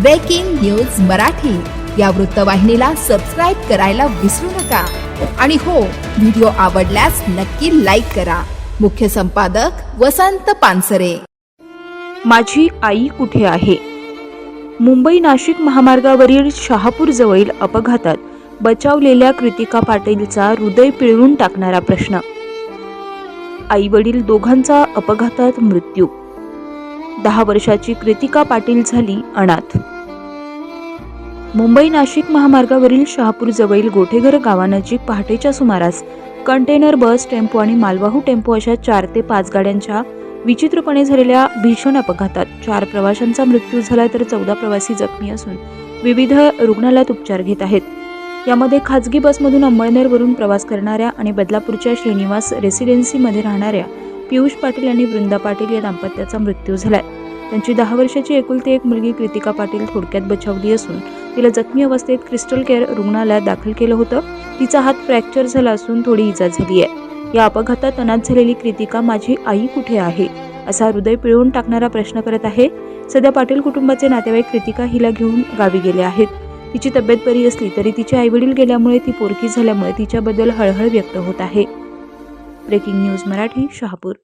Breaking news Marathi या वृत्तवाहिनीला subscribe करायला विसरू नका. आणि हो व्हिडिओ आवडल्यास नक्की लाईक करा. मुख्य संपादक वसंत पानसरे. माझी आई कुठे आहे? मुंबई नाशिक महामार्गावरील शहापूर जवळील अपघातात बचावलेल्या कृतिका पाटीलचा हृदय पिळवून टाकणारा प्रश्न. आई वडील दोघांचा अपघातात मृत्यू. दहा वर्षाची कृतिका पाटील झाली अनाथ. मुंबई नाशिक महामार्गावरील शहापूर जवळील गोठेघर गावानजीक पहाटेच्या सुमारास कंटेनर बस टेम्पो आणि मालवाहू टेम्पो अशा चार ते पाच गाड्यांच्या विचित्रपणे झालेल्या भीषण अपघातात चार प्रवाशांचा मृत्यू झाला तर चौदा प्रवासी जखमी असून विविध रुग्णालयात उपचार घेत आहेत. यामध्ये खाजगी बसमधून अंमळनेरवरून प्रवास करणाऱ्या आणि बदलापूरच्या श्रीनिवास रेसिडेन्सीमध्ये राहणाऱ्या पियुष पाटील आणि वृंदा पाटील या दाम्पत्याचा मृत्यू झालाय. त्यांची दहा वर्षाची एकुलती एक मुलगी कृतिका पाटील थोडक्यात बचावली असून तिला जखमी अवस्थेत क्रिस्टल केअर रुग्णालयात दाखल केलं होतं. तिचा हात फ्रॅक्चर झाला असून थोडी इजा झाली आहे. या अपघातात अनाथ झालेली कृतिका माझी आई कुठे आहे? असा हृदय पिळवून टाकणारा प्रश्न करत आहे. सध्या पाटील कुटुंबाचे नातेवाईक कृतिका हिला घेऊन गावी गेले आहेत. तिची तब्येत बरी असली तरी तिचे आईवडील गेल्यामुळे ती पोरकी झाल्यामुळे तिच्याबद्दल हळहळ व्यक्त होत आहे. Breaking news Marathi Shahapur.